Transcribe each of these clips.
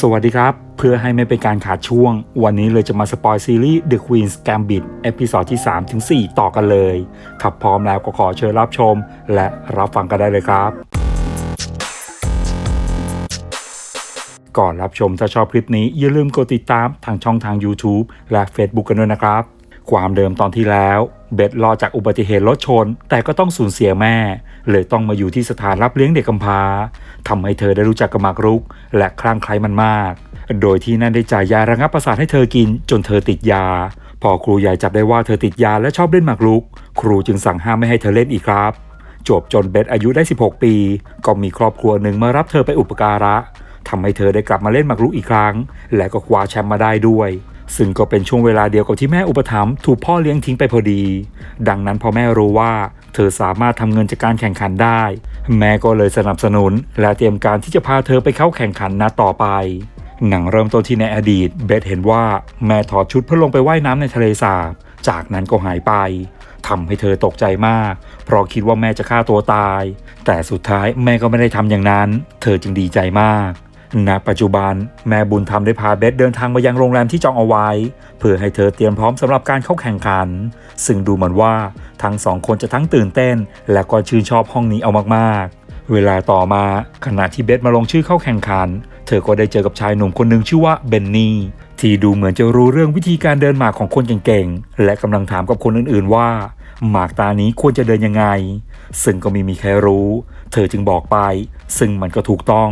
สวัสดีครับ เพื่อให้ไม่เป็นการขาดช่วง วันนี้เลยจะมาสปอยซีรีส์ The Queen's Gambit เอพิซอดที่ 3-4 ต่อกันเลยถ้าพร้อมแล้วก็ขอเชิญรับชม และรับฟังกันได้เลยครับ ก่อนรับชมถ้าชอบคลิปนี้อย่าลืมกดติดตามทางช่องทาง YouTube และ Facebook กันด้วยนะครับ ความเดิมตอนที่แล้วเบธรอจากอุบัติเหตุรถชน แต่ก็ต้องสูญเสียแม่ เลยต้องมาอยู่ที่สถานรับเลี้ยงเด็กกำพร้าทำให้เธอได้รู้จักกับหมากรุก และคลั่งไคล้มันมาก โดยที่นั่นได้จ่ายยาระงับประสาทให้เธอกินจนเธอติดยา พอครูใหญ่จับได้ว่าเธอติดยาและชอบเล่นหมากรุก ครูจึงสั่งห้ามไม่ให้เธอเล่นอีกครับ จบจนเบธอายุได้ 16 ปี ก็มีครอบครัวหนึ่งมารับเธอไปอุปการะทำให้เธอได้กลับมาเล่นหมากรุกอีกครั้ง และก็คว้าแชมป์มาได้ด้วย ซึ่งก็เป็นช่วงเวลาเดียวกับที่แม่อุปถัมภ์ถูกพ่อเลี้ยงทิ้งไปพอดี ดังนั้นพอแม่รู้ว่า เธอสามารถทำเงินจากการแข่งขันได้ แม่ก็เลยสนับสนุน และเตรียมการที่จะพาเธอไปเข้าแข่งขันนัดต่อไป หนังเริ่มต้นที่ในอดีต เบธเห็นว่าแม่ถอดชุดเพื่อลงไปว่ายน้ำในทะเลสาบ จากนั้นก็หายไปทำให้เธอตกใจมาก เพราะคิดว่าแม่จะฆ่าตัวตาย แต่สุดท้ายแม่ก็ไม่ได้ทำอย่างนั้น เธอจึงดีใจมาก ณปัจจุบันแม่บุญธรรมได้พาเบธเดินทางมายังโรงแรมที่จองเอาไว้ เพื่อให้เธอเตรียมพร้อมสำหรับการเข้าแข่งขัน ซึ่งดูเหมือนว่าทั้งสองคนจะทั้งตื่นเต้น และก็ชื่นชอบห้องนี้เอามากๆ เวลาต่อมาขณะที่เบธมาลงชื่อเข้าแข่งขัน เธอก็ได้เจอกับชายหนุ่มคนหนึ่งชื่อว่าเบนนี่ที่ดูเหมือนจะรู้เรื่องวิธีการเดินหมากของคนเก่งๆ และกำลังถามกับคนอื่นๆว่า หมากตานี้ควรจะเดินยังไง ซึ่งก็ไม่มีใครรู้ เธอจึงบอกไป ซึ่งมันก็ถูกต้อง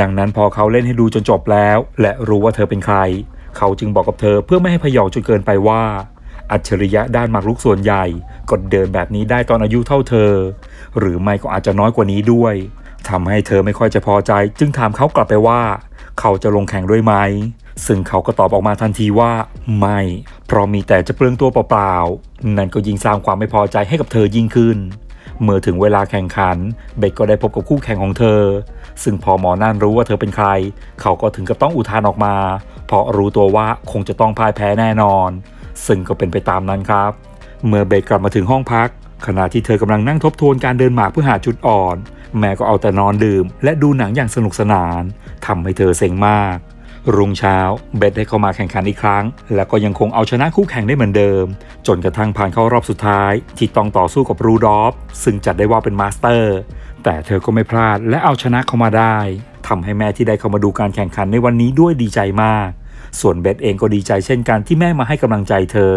ดังนั้นพอเขาเล่นให้ดูจนจบแล้ว และรู้ว่าเธอเป็นใคร เขาจึงบอกกับเธอเพื่อไม่ให้พยองจนเกินไปว่า อัจฉริยะด้านหมากรุกส่วนใหญ่ก็เดินแบบนี้ได้ตอนอายุเท่าเธอ หรือไม่ก็อาจจะน้อยกว่านี้ด้วยทำให้เธอไม่ค่อยจะพอใจ จึงถามเขากลับไปว่า เขาจะลงแข่งด้วยไหมซึ่งเขาก็ตอบออกมาทันทีว่า ไม่ เพราะมีแต่จะเปลืองตัวเปล่าๆ นั่นก็ยิ่งสร้างความไม่พอใจให้กับเธอยิ่งขึ้น เมื่อถึงเวลาแข่งขัน เบคก็ได้พบกับคู่แข่งของเธอ ซึ่งพอหมอนั่นรู้ว่าเธอเป็นใคร เขาก็ถึงกับต้องอุทานออกมา เพราะรู้ตัวว่าคงจะต้องพ่ายแพ้แน่นอน ซึ่งก็เป็นไปตามนั้นครับ เมื่อเบกกลับมาถึงห้องพัก ขณะที่เธอกำลังนั่งทบทวนการเดินหมากเพื่อหาจุดอ่อน แม่ก็เอาแต่นอนดื่ม และดูหนังอย่างสนุกสนานทำให้เธอเซ็งมาก รุ่งเช้าเบธได้เข้ามาแข่งขันอีกครั้ง และก็ยังคงเอาชนะคู่แข่งได้เหมือนเดิม จนกระทั่งผ่านเข้ารอบสุดท้าย ที่ต้องต่อสู้กับรูดอฟซึ่งจัดได้ว่าเป็นมาสเตอร์ แต่เธอก็ไม่พลาดและเอาชนะเข้ามาได้ทำให้แม่ที่ได้เข้ามาดูการแข่งขันในวันนี้ด้วยดีใจมาก ส่วนเบธเองก็ดีใจเช่นกันที่แม่มาให้กำลังใจเธอ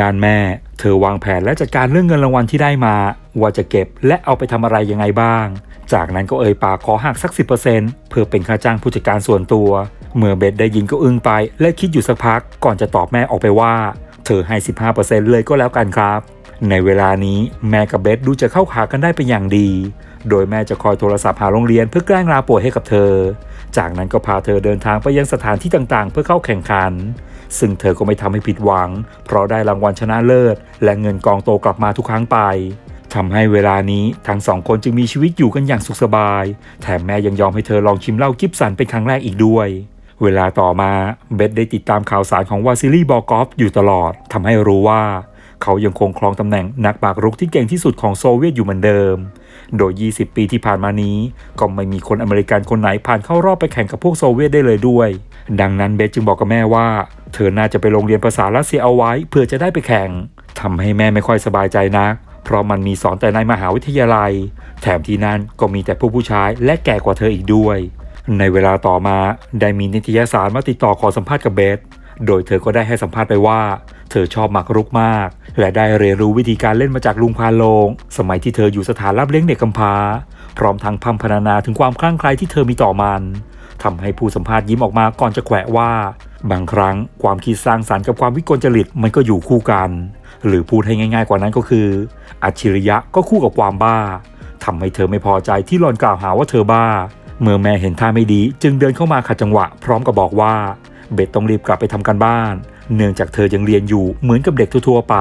ด้านแม่ เธอวางแผนและจัดการเรื่องเงินรางวัลที่ได้มา ว่าจะเก็บและเอาไปทำอะไรยังไงบ้าง จากนั้นก็เอ่ยปากขอหักสัก 10%เพื่อเป็นค่าจ้างผู้จัดการส่วนตัว เมื่อเบธได้ยินก็อึ้งไป และคิดอยู่สักพักก่อนจะตอบแม่ออกไปว่า เธอให้ 15%เลยก็แล้วกันครับ ในเวลานี้แม่กับเบธดูจะเข้าขากันได้เป็นอย่างดี โดยแม่จะคอยโทรศัพท์หาโรงเรียนเพื่อแกล้งลาป่วยให้กับเธอ จากนั้นก็พาเธอเดินทางไปยังสถานที่ต่างๆ เพื่อเข้าแข่งขัน ซึ่งเธอก็ไม่ทำให้ผิดหวัง เพราะได้รางวัลชนะเลิศ และเงินกองโตกลับมาทุกครั้งไปทำให้เวลานี้ทั้งสองคนจึงมีชีวิตอยู่กันอย่างสุขสบาย แถมแม่ยังยอมให้เธอลองชิมเหล้ากิฟสันเป็นครั้งแรกอีกด้วย เวลาต่อมาเบธได้ติดตามข่าวสารของวาซิลีบอกอฟอยู่ตลอดทำให้รู้ว่า เขายังคงครองตำแหน่งนักปากรุกที่เก่งที่สุดของโซเวียตอยู่เหมือนเดิม โดย 20 ปีที่ผ่านมานี้ ก็ไม่มีคนอเมริกันคนไหนผ่านเข้ารอบไปแข่งกับพวกโซเวียตได้เลยด้วย ดังนั้นเบธจึงบอกกับแม่ว่า เธอน่าจะไปโรงเรียนภาษารัสเซียเอาไว้เพื่อจะได้ไปแข่งทำให้แม่ไม่ค่อยสบายใจนักเพราะมันมีสอนแต่ในมหาวิทยาลัย แถมที่นั่นก็มีแต่ผู้ผู้ชายและแก่กว่าเธออีกด้วย ในเวลาต่อมาได้มีนิตยสารมาติดต่อขอสัมภาษณ์กับเบธโดยเธอก็ได้ให้สัมภาษณ์ไปว่า เธอชอบหมากรุกมาก และได้เรียนรู้วิธีการเล่นมาจากลุงพาโลง สมัยที่เธออยู่สถานรับเลี้ยงเด็กกำพร้า พร้อมทั้งพัมพรรณนาถึงความคลั่งไคล้ที่เธอมีต่อมันทำให้ผู้สัมภาษณ์ยิ้มออกมาก่อนจะแขวะว่า บางครั้งความคิดสร้างสารรค์กับความวิกลจริตมันก็อยู่คู่กัน หรือพูดให้ง่ายๆกว่านั้นก็คือ อัจฉริยะก็คู่กับความบ้าทำให้เธอไม่พอใจที่หลอนกล่าวหาว่าเธอบ้า เมื่อแม่เห็นท่าไม่ดีจึงเดินเข้ามาขัดจังหวะ พร้อมกับบอกว่าเบตต้องรีบกลับไปทำการบ้าน เนื่องจากเธอยังเรียนอยู่เหมือนกับเด็กทั่วไป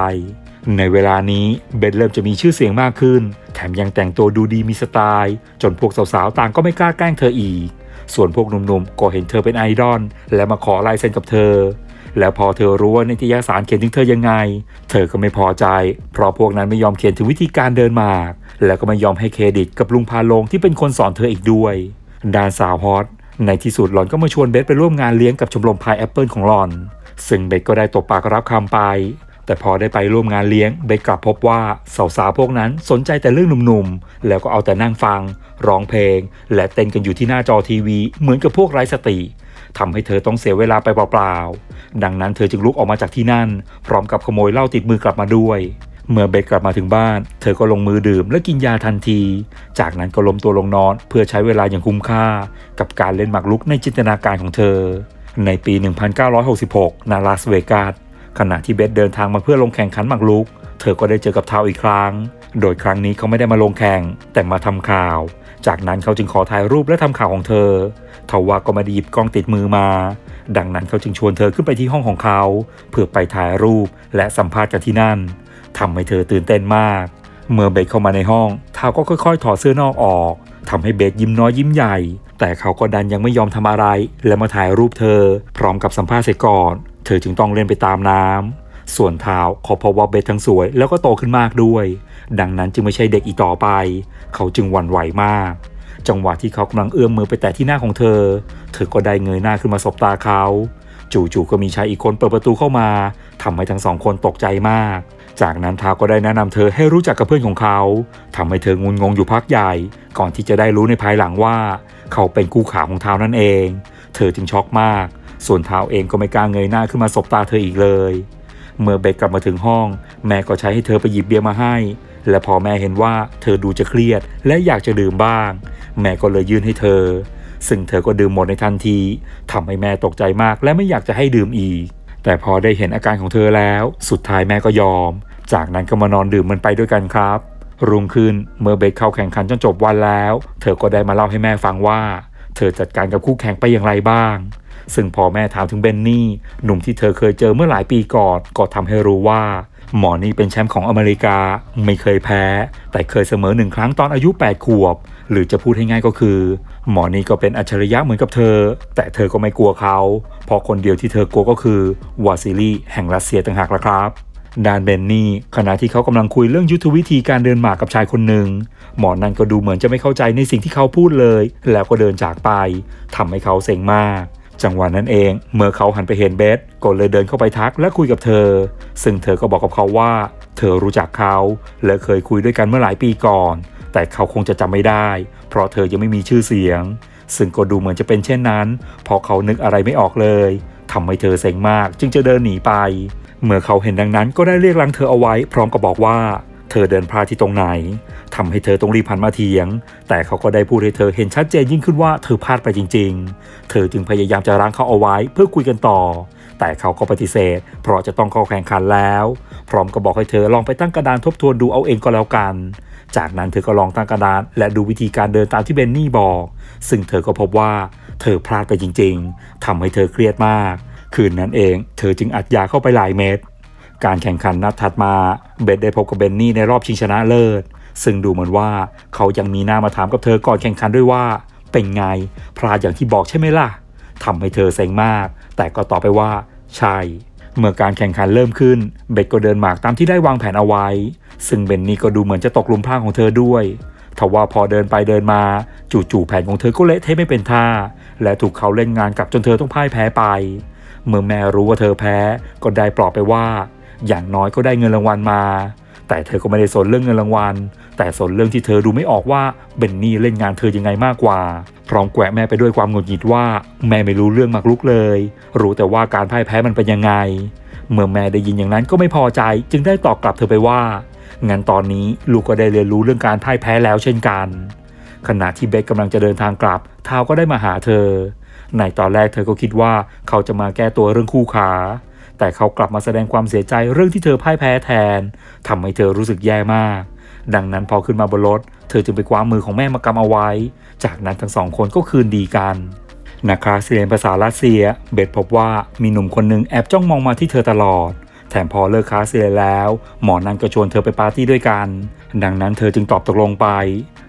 ในเวลานี้เบตเริ่มจะมีชื่อเสียงมากขึ้น แถมยังแต่งตัวดูดีมีสไตล์ จนพวกสาวๆต่างก็ไม่กล้าแกล้งเธออีก ส่วนพวกหนุ่มๆก็เห็นเธอเป็นไอดอลและมาขอลายเซ็นกับเธอ แล้วพอเธอรู้ว่านิตยสารเขียนถึงเธอยังไง เธอก็ไม่พอใจ เพราะพวกนั้นไม่ยอมเขียนถึงวิธีการเดินหมาก แล้วก็ไม่ยอมให้เครดิตกับลุงพาลงที่เป็นคนสอนเธออีกด้วย ดานสาวฮอตในที่สุดหลอนก็มาชวนเบสไปร่วมงานเลี้ยงกับชมรมพายแอปเปิลของหลอน ซึ่งเบสก็ได้ตบปากรับคำไป แต่พอได้ไปร่วมงานเลี้ยงเบสกลับพบว่าสาวๆพวกนั้นสนใจแต่เรื่องหนุ่มๆ แล้วก็เอาแต่นั่งฟัง ร้องเพลง และเต้นกันอยู่ที่หน้าจอทีวี เหมือนกับพวกไร้สติทำให้เธอต้องเสียเวลาไปเปล่าๆ ดังนั้นเธอจึงลุกออกมาจากที่นั่น พร้อมกับขโมยเหล้าติดมือกลับมาด้วย เมื่อเบสกลับมาถึงบ้าน เธอก็ลงมือดื่มและกินยาทันที จากนั้นก็ล้มตัวลงนอนเพื่อใช้เวลาอย่างคุ้มค่า กับการเล่นหมากรุกในจินตนาการของเธอ ในปี 1966 ณ ลาสเวกัส ขณะที่เบสเดินทางมาเพื่อลงแข่งขันหมากรุก เธอก็ได้เจอกับทาวอีกครั้ง โดยครั้งนี้เขาไม่ได้มาลงแข่งแต่มาทำข่าว จากนั้นเขาจึงขอถ่ายรูปและทำข่าวของเธอทว่าก็ไม่ได้หยิบกล้องติดมือมา ดังนั้นเขาจึงชวนเธอขึ้นไปที่ห้องของเขา เพื่อไปถ่ายรูปและสัมภาษณ์กันที่นั่นทำให้เธอตื่นเต้นมาก เมื่อเบสเข้ามาในห้องทาวก็ค่อยๆ ถอดเสื้อนอกออกทำให้เบสยิ้มน้อยยิ้มใหญ่ แต่เขาก็ดันยังไม่ยอมทำอะไร และมาถ่ายรูปเธอ พร้อมกับสัมภาษณ์เสร็จก่อน เธอจึงต้องเล่นไปตามน้ำส่วนทาวเขาพบว่าเบสทั้งสวย แล้วก็โตขึ้นมากด้วย ดังนั้นจึงไม่ใช่เด็กอีกต่อไป เขาจึงหวั่นไหวมาก จังหวะที่เขากำลังเอื้อมมือไปแตะที่หน้าของเธอ เธอก็ได้เงยหน้าขึ้นมาสบตาเขา จู่ๆก็มีชายอีกคนเปิดประตูเข้ามาทำให้ทั้งสองคนตกใจมาก จากนั้นทาก็ได้แนะนำเธอให้รู้จักกับเพื่อนของเขาทำให้เธองุนงงอยู่พักใหญ่ ก่อนที่จะได้รู้ในภายหลังว่า เขาเป็นคู่ขาของทาวนั่นเอง เธอจึงช็อกมาก ส่วนทาวเองก็ไม่กล้าเงยหน้าขึ้นมาสบตาเธออีกเลย เมื่อเบกกลับมาถึงห้อง แม่ก็ใช้ให้เธอไปหยิบเบียร์มาให้และพอแม่เห็นว่าเธอดูจะเครียดและอยากจะดื่มบ้าง แม่ก็เลยยื่นให้เธอ ซึ่งเธอก็ดื่มหมดในทันทีทำให้แม่ตกใจมากและไม่อยากจะให้ดื่มอีก แต่พอได้เห็นอาการของเธอแล้ว สุดท้ายแม่ก็ยอม จากนั้นก็มานอนดื่มมันไปด้วยกันครับ รุ่งขึ้นเมื่อเบคเข้าแข่งขันจนจบวันแล้ว เธอก็ได้มาเล่าให้แม่ฟังว่า เธอจัดการกับคู่แข่งไปอย่างไรบ้างซึ่งพอแม่ถามถึงเบนนี่ หนุ่มที่เธอเคยเจอเมื่อหลายปีก่อนก็ทำให้รู้ว่า หมอนี่เป็นแชมป์ของอเมริกา ไม่เคยแพ้ แต่เคยเสมอหนึ่งครั้งตอนอายุ 8 ขวบ หรือจะพูดให้ง่ายก็คือ หมอนี่ก็เป็นอัจฉริยะเหมือนกับเธอ แต่เธอก็ไม่กลัวเขาเพราะคนเดียวที่เธอกลัวก็คือวาซิลีแห่งรัสเซียต่างหากละครับดานเบนนี่ขณะที่เขากำลังคุยเรื่องยุทธวิธีการเดินหมากกับชายคนหนึ่ง หมอนั่นก็ดูเหมือนจะไม่เข้าใจในสิ่งที่เขาพูดเลย แล้วก็เดินจากไปทำให้เขาเซ็งมาก จังหวะนั้นเอง เมื่อเขาหันไปเห็นเบสก็เลยเดินเข้าไปทักและคุยกับเธอ ซึ่งเธอก็บอกกับเขาว่า เธอรู้จักเขา และเคยคุยด้วยกันเมื่อหลายปีก่อน แต่เขาคงจะจำไม่ได้ เพราะเธอยังไม่มีชื่อเสียง ซึ่งก็ดูเหมือนจะเป็นเช่นนั้น เพราะเขานึกอะไรไม่ออกเลยทำให้เธอเซ็งมาก จึงจะเดินหนีไป เมื่อเขาเห็นดังนั้นก็ได้เรียกลังเธอเอาไว้ พร้อมกับบอกว่า เธอเดินพลาดที่ตรงไหนทำให้เธอต้องรีบหันมาเถียง แต่เขาก็ได้พูดให้เธอเห็นชัดเจนยิ่งขึ้นว่าเธอพลาดไปจริง ๆ เธอจึงพยายามจะรั้งเขาเอาไว้เพื่อคุยกันต่อ แต่เขาก็ปฏิเสธ เพราะจะต้องเข้าแข่งขันแล้ว พร้อมกับบอกให้เธอลองไปตั้งกระดานทบทวนดูเอาเองก็แล้วกัน จากนั้นเธอก็ลองตั้งกระดาน และดูวิธีการเดินตามที่เบนนี่บอก ซึ่งเธอก็พบว่าเธอพลาดไปจริงๆทำให้เธอเครียดมาก คืนนั้นเองเธอจึงอัดยาเข้าไปหลายเม็ด การแข่งขันนัดถัดมาเบนได้พบกับเบนนี่ในรอบชิงชนะเลิศ ซึ่งดูเหมือนว่าเขายังมีหน้ามาถามกับเธอก่อนแข่งขันด้วยว่า เป็นไงพลาดอย่างที่บอกใช่ไหมล่ะทำให้เธอเซ็งมาก แต่ก็ตอบไปว่าใช่ เมื่อการแข่งขันเริ่มขึ้น เบกก็เดินหมากตามที่ได้วางแผนเอาไว้ ซึ่งเบนนี่ก็ดูเหมือนจะตกหลุมพรางของเธอด้วยทว่าพอเดินไปเดินมา จู่ๆแผนของเธอก็เละเทะไม่เป็นท่า และถูกเขาเล่นงานกลับจนเธอต้องพ่ายแพ้ไป เมื่อแม่รู้ว่าเธอแพ้ก็ได้ปลอบไปว่า อย่างน้อยก็ได้เงินรางวัลมา แต่เธอก็ไม่ได้สนเรื่องเงินรางวัล แต่สนเรื่องที่เธอดูไม่ออกว่าเบนนี่เล่นงานเธอยังไงมากกว่า พร้อมแกวะแม่ไปด้วยความหงุดหงิดว่า แม่ไม่รู้เรื่องมักลุกเลย รู้แต่ว่าการพ่ายแพ้มันเป็นยังไง เมื่อแม่ได้ยินอย่างนั้นก็ไม่พอใจ จึงได้ตอบกลับเธอไปว่างั้นตอนนี้ลูกก็ได้เรียนรู้เรื่องการพ่ายแพ้แล้วเช่นกัน ขณะที่เบคกำลังจะเดินทางกลับทาวก็ได้มาหาเธอ ในตอนแรกเธอก็คิดว่าเขาจะมาแก้ตัวเรื่องคู่ขาแต่เขากลับมาแสดงความเสียใจเรื่องที่เธอพ่ายแพ้แทนทำให้เธอรู้สึกแย่มาก ดังนั้นพอขึ้นมาบนรถ เธอจึงไปคว้ามือของแม่มากำเอาไว้ จากนั้นทั้งสองคนก็คืนดีกันนักคลาสเรียนภาษารัสเซีย เบสพบว่ามีหนุ่มคนหนึ่งแอบจ้องมองมาที่เธอตลอด แถมพอเลิกคลาสเรียนแล้ว หมอนั้นก็ชวนเธอไปปาร์ตี้ด้วยกัน ดังนั้นเธอจึงตอบตกลงไป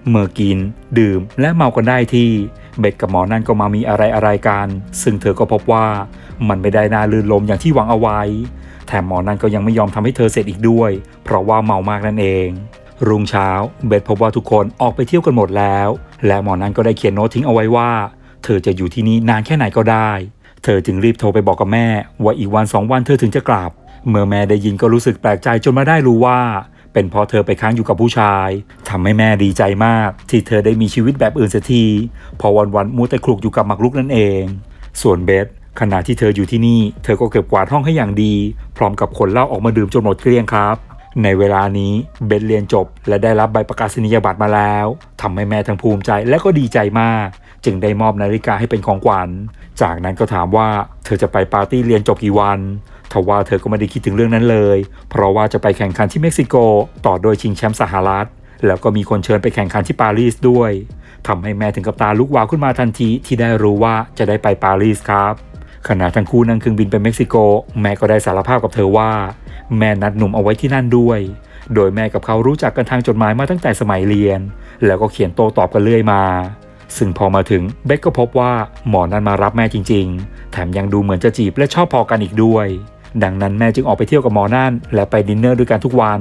เมื่อกิน ดื่ม และเมากันได้ที่ เบสกับหมอนั่นก็มามีอะไรอะไรกัน ซึ่งเธอก็พบว่ามันไม่ได้น่าลื่นลมอย่างที่หวังเอาไว้ แถมหมอนั่นก็ยังไม่ยอมทำให้เธอเสร็จอีกด้วย เพราะว่าเมามากนั่นเอง รุ่งเช้าเบสพบว่าทุกคนออกไปเที่ยวกันหมดแล้ว และหมอนั่นก็ได้เขียนโน้ตทิ้งเอาไว้ว่า เธอจะอยู่ที่นี่นานแค่ไหนก็ได้ เธอจึงรีบโทรไปบอกกับแม่ ว่าอีกวันสองวันเธอถึงจะกลับ เมื่อแม่ได้ยินก็รู้สึกแปลกใจจนมาได้รู้ว่า เป็นเพราะเธอไปค้างอยู่กับผู้ชายทำให้แม่ดีใจมาก ที่เธอได้มีชีวิตแบบอื่นเสียทีพอวันๆมัวแต่คลุกอยู่กับหมากรุกนั่นเอง ส่วนเบสขณะที่เธออยู่ที่นี่ เธอก็เก็บกวาดห้องให้อย่างดี พร้อมกับขนเหล้าออกมาดื่มจนหมดเกลี้ยงครับ ในเวลานี้เบสเรียนจบ และได้รับใบประกาศนียบัตรมาแล้วทำให้แม่ทั้งภูมิใจและก็ดีใจมาก จึงได้มอบนาฬิกาให้เป็นของขวัญ จากนั้นก็ถามว่าเธอจะไปปาร์ตี้เรียนจบกี่วันทว่าเธอก็ไม่ได้คิดถึงเรื่องนั้นเลย เพราะว่าจะไปแข่งขันที่เม็กซิโก ต่อโดยชิงแชมป์สหรัฐ แล้วก็มีคนเชิญไปแข่งขันที่ปารีสด้วยทำให้แม่ถึงกับตาลุกวาวขึ้นมาทันทีที่ได้รู้ว่าจะได้ไปปารีสครับ ขณะทั้งคู่นั่งเครื่องบินไปเม็กซิโก แม่ก็ได้สารภาพกับเธอว่า แม่นัดหนุ่มเอาไว้ที่นั่นด้วย โดยแม่กับเขารู้จักกันทางจดหมายมาตั้งแต่สมัยเรียน แล้วก็เขียนโต้ตอบกันเรื่อยมา ซึ่งพอมาถึงเบคก็พบว่าหมอนั้นมารับแม่จริง ๆ แถมยังดูเหมือนจะจีบและชอบพอกันอีกด้วย ดังนั้นแม่จึงออกไปเที่ยวกับหมอนั่นและไปดินเนอร์ด้วยกันทุกวัน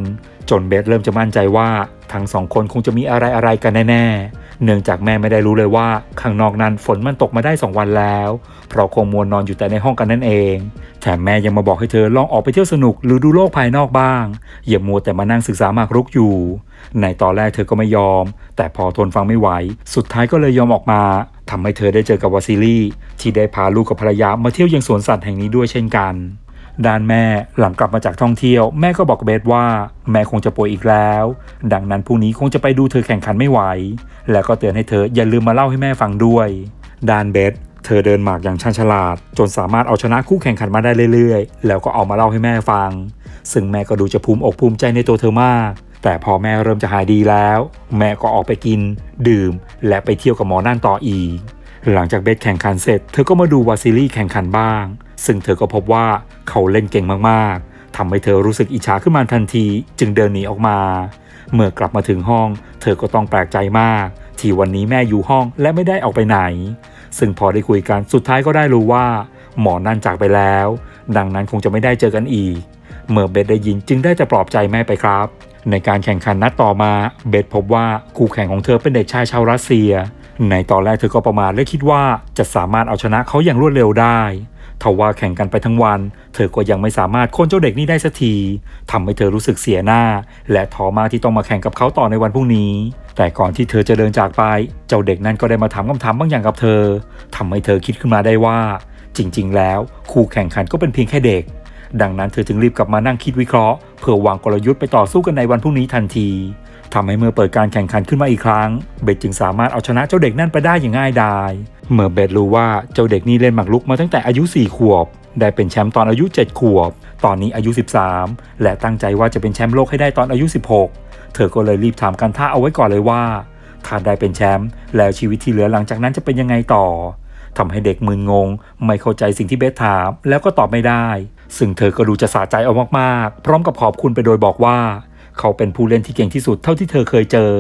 จนเบสเริ่มจะมั่นใจว่า ทั้งสองคนคงจะมีอะไรอะไรๆกันแน่ๆ เนื่องจากแม่ไม่ได้รู้เลยว่าข้างนอกนั้นฝนมันตกมาได้2วันแล้ว เพราะคงมัวนอนอยู่แต่ในห้องกันนั่นเอง แถมแม่ยังมาบอกให้เธอลองออกไปเที่ยวสนุกหรือดูโลกภายนอกบ้าง อย่ามัวแต่มานั่งศึกษามากรุกอยู่ ในตอนแรกเธอก็ไม่ยอม แต่พอทนฟังไม่ไหว สุดท้ายก็เลยยอมออกมาทำให้เธอได้เจอกับวาซิลี่ที่ได้พาลูกกับภรรยามาเที่ยวยังสวนสัตว์แห่งนี้ด้วยเช่นกัน ด้านแม่หลังกลับมาจากท่องเที่ยวแม่ก็บอกเบสว่า แม่คงจะป่วยอีกแล้ว ดังนั้นพรุ่งนี้คงจะไปดูเธอแข่งขันไม่ไหว แล้วก็เตือนให้เธออย่าลืมมาเล่าให้แม่ฟังด้วยด้านเบสเธอเดินหมากอย่างชันฉลาด จนสามารถเอาชนะคู่แข่งขันมาได้เรื่อยๆ แล้วก็เอามาเล่าให้แม่ฟัง ซึ่งแม่ก็ดูจะภูมิอกภูมิใจในตัวเธอมาก แต่พอแม่เริ่มจะหายดีแล้ว แม่ก็ออกไปกิน ดื่ม และไปเที่ยวกับหมอนั่นต่ออีก หลังจากเบสแข่งขันเสร็จ เธอก็มาดูวาซิลี่แข่งขันบ้าง ซึ่งเธอก็พบว่าเขาเล่นเก่งมากๆทำให้เธอรู้สึกอิจฉาขึ้นมาทันที จึงเดินหนีออกมา เมื่อกลับมาถึงห้อง เธอก็ต้องแปลกใจมาก ที่วันนี้แม่อยู่ห้องและไม่ได้ออกไปไหน ซึ่งพอได้คุยกันสุดท้ายก็ได้รู้ว่า หมอนั่นจากไปแล้ว ดังนั้นคงจะไม่ได้เจอกันอีก เมื่อเบสได้ยินจึงได้จะปลอบใจแม่ไปครับ ในการแข่งขันนัดต่อมาเบสพบว่าคู่แข่งของเธอเป็นเด็กชายชาวรัสเซีย ในตอนแรกเธอก็ประมาทและคิดว่าจะสามารถเอาชนะเขาอย่างรวดเร็วได้ทว่าแข่งกันไปทั้งวัน เธอก็ยังไม่สามารถโค่นเจ้าเด็กนี้ได้สักทีทำให้เธอรู้สึกเสียหน้า และท้อมากที่ต้องมาแข่งกับเขาต่อในวันพรุ่งนี้ แต่ก่อนที่เธอจะเดินจากไป เจ้าเด็กนั้นก็ได้มาถามคำถามบางอย่างกับเธอทำให้เธอคิดขึ้นมาได้ว่า จริง ๆ แล้ว คู่แข่งขันก็เป็นเพียงแค่เด็ก ดังนั้นเธอจึงรีบกลับมานั่งคิดวิเคราะห์ พื่อวางกลยุทธ์ไปต่อสู้กันในวันพรุ่งนี้ทันทีทำให้เมื่อเปิดการแข่งขันขึ้นมาอีกครั้ง เบสจึงสามารถเอาชนะเจ้าเด็กนั่นไปได้อย่างง่ายดาย เมื่อเบสรู้ว่าเจ้าเด็กนี่เล่นหมากรุกมาตั้งแต่อายุ 4 ขวบ ได้เป็นแชมป์ตอนอายุ 7 ขวบ ตอนนี้อายุ 13 และตั้งใจว่าจะเป็นแชมป์โลกให้ได้ตอนอายุ 16 เธอก็เลยรีบถามกันท่าเอาไว้ก่อนเลยว่าถ้าได้เป็นแชมป์แล้วชีวิตที่เหลือหลังจากนั้นจะเป็นยังไงต่อทำให้เด็กมึนงง ไม่เข้าใจสิ่งที่เบสถามแล้วก็ตอบไม่ได้ ซึ่งเธอก็ดูจะสะใจเอามากๆ พร้อมกับขอบคุณไปโดยบอกว่า เขาเป็นผู้เล่นที่เก่งที่สุดเท่าที่เธอเคยเจอ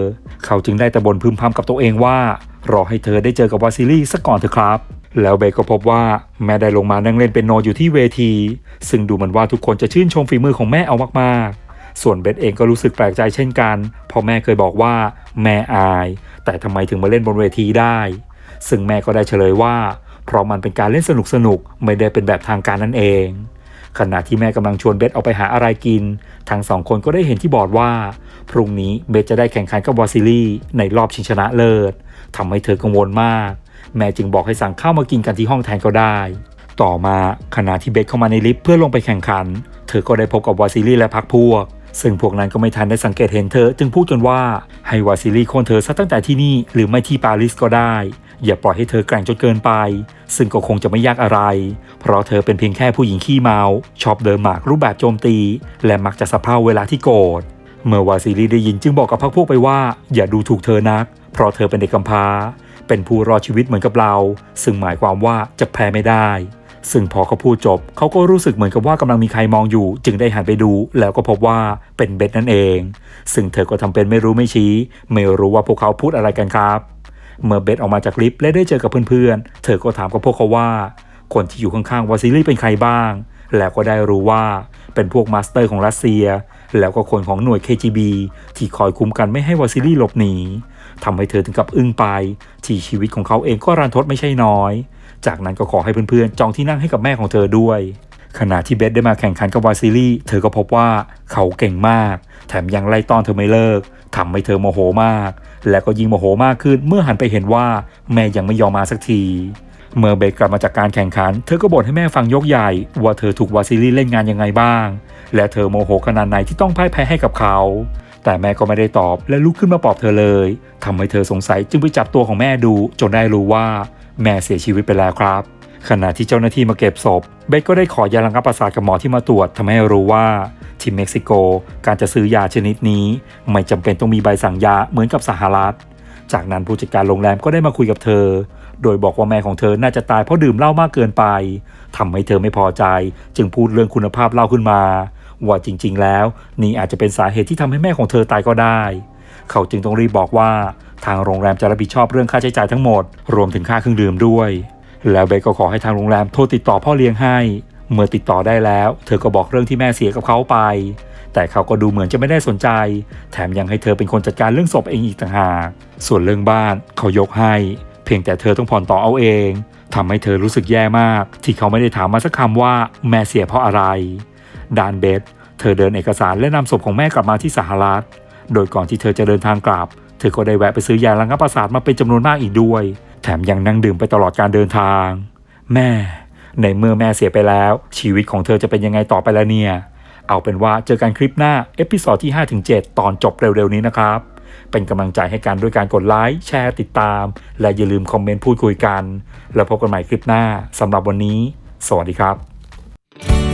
เขาจึงได้แต่บนพึมพำกับตัวเองว่า รอให้เธอได้เจอกับวาซิลีสักก่อนเถอะครับแล้วเบย์ก็พบว่าแม่ได้ลงมานั่งเล่นเป็นโนอยู่ที่เวที ซึ่งดูเหมือนว่าทุกคนจะชื่นชมฝีมือของแม่เอามากๆ ส่วนเบสเองก็รู้สึกแปลกใจเช่นกันเพราะแม่เคยบอกว่าแม่อาย แต่ทำไมถึงมาเล่นบนเวทีได้ ซึ่งแม่ก็ได้เฉลยว่า เพราะมันเป็นการเล่นสนุกสนุกๆไม่ได้เป็นแบบทางการนั่นเอง ขณะที่แม่กำลังชวนเบสออกไปหาอะไรกิน ทั้งสองคนก็ได้เห็นที่บอร์ดว่า พรุ่งนี้เบสจะได้แข่งขันกับวาซิลี่ในรอบชิงชนะเลิศทำให้เธอกังวลมาก แม่จึงบอกให้สั่งข้าวมากินกันที่ห้องแทนก็ได้ ต่อมาขณะที่เบสเข้ามาในลิฟต์เพื่อลงไปแข่งขัน เธอก็ได้พบกับวาซิลี่และพักพวก ซึ่งพวกนั้นก็ไม่ทันได้สังเกตเห็นเธอ จึงพูดจนว่าให้วาซิลี่โค่นเธอซะตั้งแต่ที่นี่หรือไม่ที่ปารีสก็ได้ อย่าปล่อยให้เธอแกร่งจนเกินไป ซึ่งก็คงจะไม่ยากอะไร เพราะเธอเป็นเพียงแค่ผู้หญิงขี้เมาชอบเดินหมากรูปแบบโจมตี และมักจะสะเพร่าเวลาที่โกรธเมื่อวาซิลีได้ยินจึงบอกกับพรรคพวกไปว่า อย่าดูถูกเธอนัก เพราะเธอเป็นเด็กกำพร้า เป็นผู้รอดชีวิตเหมือนกับเรา ซึ่งหมายความว่าจะแพ้ไม่ได้ ซึ่งพอเขาพูดจบ เขาก็รู้สึกเหมือนกับว่ากำลังมีใครมองอยู่ จึงได้หันไปดู แล้วก็พบว่าเป็นเบสนั่นเอง ซึ่งเธอก็ทำเป็นไม่รู้ไม่ชี้ ไม่รู้ว่าพวกเขาพูดอะไรกันครับ เมื่อเบสออกมาจากลิฟต์และได้เจอกับเพื่อนๆ เธอก็ถามกับพวกเขาว่า คนที่อยู่ข้างๆวาซิลี่เป็นใครบ้าง แล้วก็ได้รู้ว่าเป็นพวกมาสเตอร์ของรัสเซีย แล้วก็คนของหน่วย KGB ที่คอยคุมกันไม่ให้วาซิลี่หลบหนีทำให้เธอถึงกับอึ้งไป ที่ชีวิตของเขาเองก็รันทดไม่ใช่น้อย จากนั้นก็ขอให้เพื่อนๆจองที่นั่งให้กับแม่ของเธอด้วย ขณะที่เบสได้มาแข่งขันกับวาซิลี่เธอก็พบว่าเขาเก่งมาก แถมยังไล่ต้อนเธอไม่เลิกทำให้เธอโมโหมาก และก็ยิ่งโมโหมากขึ้นเมื่อหันไปเห็นว่าแม่ยังไม่ยอมมาสักทีเมื่อเบสกลับมาจากการแข่งขัน เธอก็บ่นให้แม่ฟังยกใหญ่ ว่าเธอถูกวาซิลี่เล่นงานยังไงบ้าง และเธอโมโหขนาดไหนที่ต้องพ่ายแพ้ให้กับเขา แต่แม่ก็ไม่ได้ตอบและลุกขึ้นมาปลอบเธอเลยทำให้เธอสงสัยจึงไปจับตัวของแม่ดู จนได้รู้ว่า แม่เสียชีวิตไปแล้วครับ ขณะที่เจ้าหน้าที่มาเก็บศพ เบสก็ได้ขอยาระงับประสาทกับหมอที่มาตรวจทำให้รู้ว่าที่เม็กซิโกการจะซื้อยาชนิดนี้ ไม่จำเป็นต้องมีใบสั่งยาเหมือนกับสหรัฐ จากนั้นผู้จัดการโรงแรมก็ได้มาคุยกับเธอ โดยบอกว่าแม่ของเธอน่าจะตายเพราะดื่มเหล้ามากเกินไปทำให้เธอไม่พอใจ จึงพูดเรื่องคุณภาพเหล้าขึ้นมา ว่าจริง ๆ แล้วนี่อาจจะเป็นสาเหตุที่ทำให้แม่ของเธอตายก็ได้ เขาจึงต้องรีบบอกว่า ทางโรงแรมจะรับผิดชอบเรื่องค่าใช้จ่ายทั้งหมด รวมถึงค่าเครื่องดื่มด้วย แล้วเบก็ขอให้ทางโรงแรมโทรติดต่อพ่อเลี้ยงให้ เมื่อติดต่อได้แล้ว เธอก็บอกเรื่องที่แม่เสียกับเขาไป แต่เขาก็ดูเหมือนจะไม่ได้สนใจ แถมยังให้เธอเป็นคนจัดการเรื่องศพเองอีกต่างหาก ส่วนเรื่องบ้านเขายกให้ เพียงแต่เธอต้องผ่อนต่อเอาเองทำให้เธอรู้สึกแย่มาก ที่เขาไม่ได้ถามมาสักคำว่าแม่เสียเพราะอะไร ดานเบสเธอเดินเอกสารและนำศพของแม่กลับมาที่สหรัฐ โดยก่อนที่เธอจะเดินทางกลับ เธอก็ได้แวะไปซื้อยาระงับประสาทมาเป็นจำนวนมากอีกด้วย แถมยังนั่งดื่มไปตลอดการเดินทาง แม่ ในเมื่อแม่เสียไปแล้ว ชีวิตของเธอจะเป็นยังไงต่อไปแล้วเนี่ย เอาเป็นว่าเจอกันคลิปหน้า เอพิ o d ดที่ 5-7 ตอนจบเร็วๆนี้นะครับ เป็นกำลังใจให้กันด้วยการกดไลค์แชร์ติดตาม และอย่าลืมคอมเมนต์พูดคุยกัน แล้วพบกันใหม่คลิปหน้าสำหรับวันนี้ สวัสดีครับ